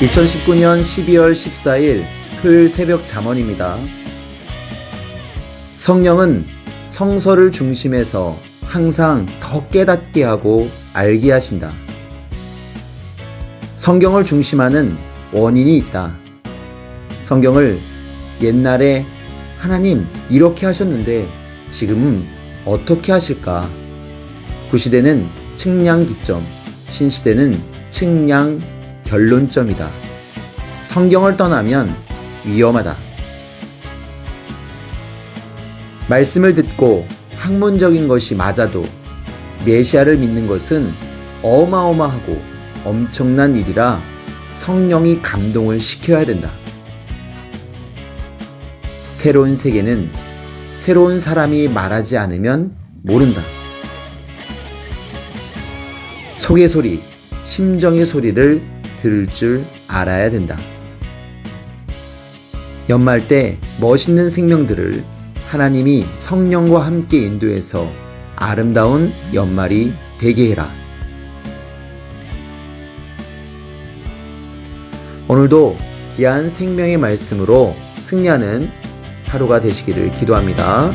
2019년 12월 14일 토요일 새벽 잠언입니다. 성령은 성서를 중심에서 항상 더 깨닫게 하고 알게 하신다. 성경을 중심하는 원인이 있다. 성경을 옛날에 하나님 이렇게 하셨는데 지금은 어떻게 하실까? 구시대는 측량 기점, 신시대는 측량 결론점이다. 성경을 떠나면 위험하다. 말씀을 듣고 학문적인 것이 맞아도 메시아를 믿는 것은 어마어마하고 엄청난 일이라 성령이 감동을 시켜야 된다. 새로운 세계는 새로운 사람이 말하지 않으면 모른다. 속의 소리, 심정의 소리를 들을 줄 알아야 된다. 연말 때 멋있는 생명들을 하나님이 성령과 함께 인도해서 아름다운 연말이 되게 해라. 오늘도 귀한 생명의 말씀으로 승리하는 하루가 되시기를 기도합니다.